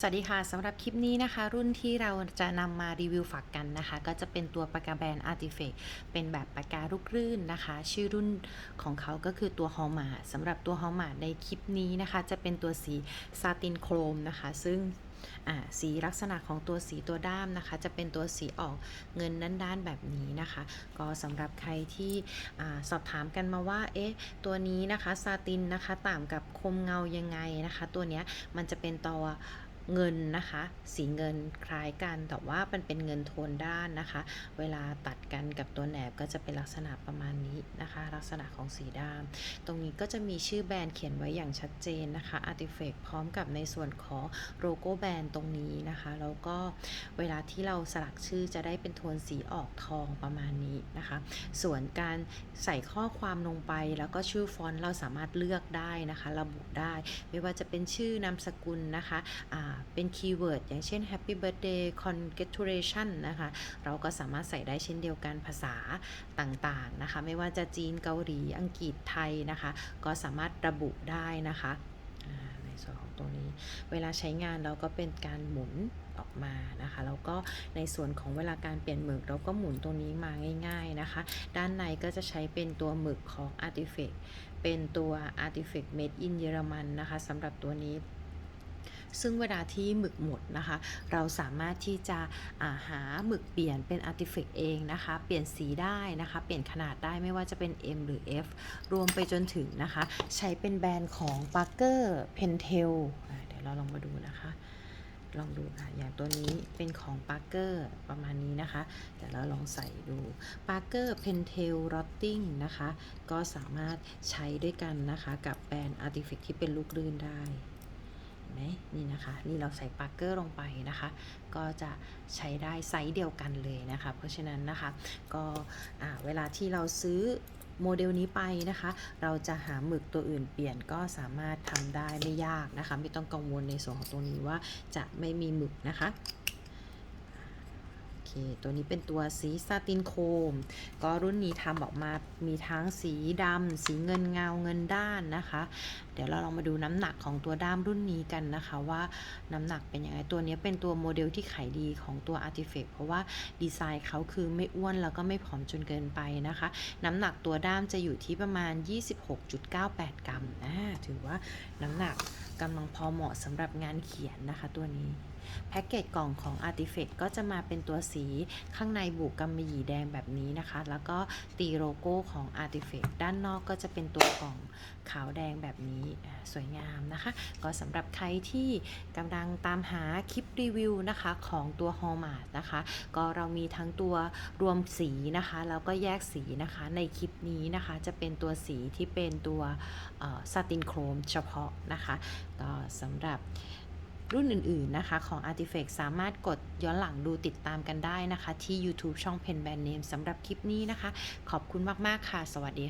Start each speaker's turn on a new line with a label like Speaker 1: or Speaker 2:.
Speaker 1: สวัสดีค่ะสำหรับคลิปนี้นะคะ รุ่นที่เราจะนำมารีวิวฝากกันนะคะ ก็จะเป็นตัวปากกาแบรนด์ Artifact เป็นแบบปากการูกรื่นนะคะ ชื่อรุ่นของเขาก็คือตัวฮอลมาสำหรับตัวฮอลมาในคลิปนี้นะคะ จะเป็นตัวสีซาตินโครมนะคะ ซึ่งอ่าสีลักษณะของตัวสีตัวด้ามนะคะ จะเป็นตัวสีออกเงินด้านๆแบบนี้นะคะ ก็สำหรับใครที่อสอบถามกันมาว่าเอ๊ะตัวนี้นะคะซาตินนะคะต่างกับคมเงายังไงนะคะ ตัวเนี้ยมันจะเป็นตัว เงินนะคะ สีเงินคล้ายกันแต่ว่ามันเป็นเงินโทนด้านนะคะ เวลาตัดกันกับตัวแหนบก็จะเป็นลักษณะประมาณนี้นะคะ ลักษณะของสีด้ามตรงนี้ก็จะมีชื่อแบรนด์เขียนไว้อย่างชัดเจนนะคะ Artifact พร้อมกับในส่วนของโลโก้แบรนด์ตรงนี้นะคะแล้วก็เวลาที่เราสลักชื่อจะได้เป็นโทนสีออกทองประมาณนี้นะคะ ส่วนการใส่ข้อความลงไปแล้วก็ชื่อฟอนต์เราสามารถเลือกได้นะคะ ระบุได้ ไม่ว่าจะเป็นชื่อนามสกุลนะคะอ่าเป็นคีย์เวิร์ดอย่างเช่น Happy Birthday Congratulation นะคะ เราก็สามารถใส่ได้เช่นเดียวกันภาษาต่างๆนะคะ ไม่ว่าจะจีนเกาหลีอังกฤษไทยนะคะ ก็สามารถระบุได้นะคะในส่วนของตัวนี้ เวลาใช้งานเราก็เป็นการหมุนออกมานะคะแล้วก็ในส่วนของเวลาการเปลี่ยนหมึกเราก็หมุนตรงนี้มาง่าย ๆนะคะ ด้านในก็จะใช้เป็นตัวหมึกของ Artifact เป็นตัว Artifact Made in เยอรมันนะคะสำหรับตัวนี้ ซึ่งเวลาที่หมึกหมดนะคะ เราสามารถที่จะาหาหมึกเปลี่ยนเป็น Artifact เองนะคะ เปลี่ยนสีได้นะคะ เปลี่ยนขนาดได้ไม่ว่าจะเป็น M หรือ F รวมไปจนถึงนะคะ ใช้เป็นแบรนด์ของ Parker Pentel เดี๋ยวเราลองมาดูนะคะลองดูค่ะอย่างตัวนี้เป็นของ Parker ประมาณนี้นะคะเดี๋ยวเราลองใส่ดู Parker Pentel Rotting นะคะ ก็สามารถใช้ด้วยกันนะคะ กับแบรนด์ Artifact ที่เป็นลูกลื่นได้ ไหมนี่นะคะ นี่เราใส่ปาร์เกอร์ลงไปนะคะ ก็จะใช้ได้ไซส์เดียวกันเลยนะคะ เพราะฉะนั้นนะคะก็เวลาที่เราซื้อโมเดลนี้ไปนะคะ เราจะหาหมึกตัวอื่นเปลี่ยนก็สามารถทำได้ไม่ยากนะคะ ไม่ต้องกังวลในส่วนของตรงนี้ว่าจะไม่มีหมึกนะคะ ตัวนี้เป็นตัวสีซาตินโคม ก็รุ่นนี้ทำออกมามีทั้งสีดำสีเงินเงาเงินด้านนะคะ เดี๋ยวเราลองมาดูน้ำหนักของตัวด้ามรุ่นนี้กันนะคะว่าน้ำหนักเป็นยังไง ตัวนี้เป็นตัวโมเดลที่ขายดีของตัว Artifact เพราะว่าดีไซน์เขาคือไม่อ้วนแล้วก็ไม่ผอมจนเกินไปนะคะ น้ำหนักตัวด้ามจะอยู่ที่ประมาณ 26.98 กรัมอ่าถือว่าน้ำหนักกำลังพอเหมาะสำหรับงานเขียนนะคะตัวนี้ แพ็กเกจกล่องของ Artifact ก็จะมาเป็นตัวสีข้างในบุกกำมะหยี่แดงแบบนี้นะคะ แล้วก็ตีโลโก้ของ Artifact ด้านนอกก็จะเป็นตัวกล่องขาวแดงแบบนี้สวยงามนะคะ ก็สำหรับใครที่กำลังตามหาคลิปรีวิวนะคะของตัว h a l m a r k นะคะ ก็เรามีทั้งตัวรวมสีนะคะ แล้วก็แยกสีนะคะในคลิปนี้นะคะ จะเป็นตัวสีที่เป็นตัวซาตินโครมเฉพาะนะคะก็สำหรับ รุ่นอื่นๆนะคะของ Artifact สามารถกดย้อนหลังดูติดตามกันได้นะคะ ที่ YouTube ช่อง Pen Brand Name สำหรับคลิปนี้นะคะ ขอบคุณมาก ๆ ค่ะ สวัสดีค่ะ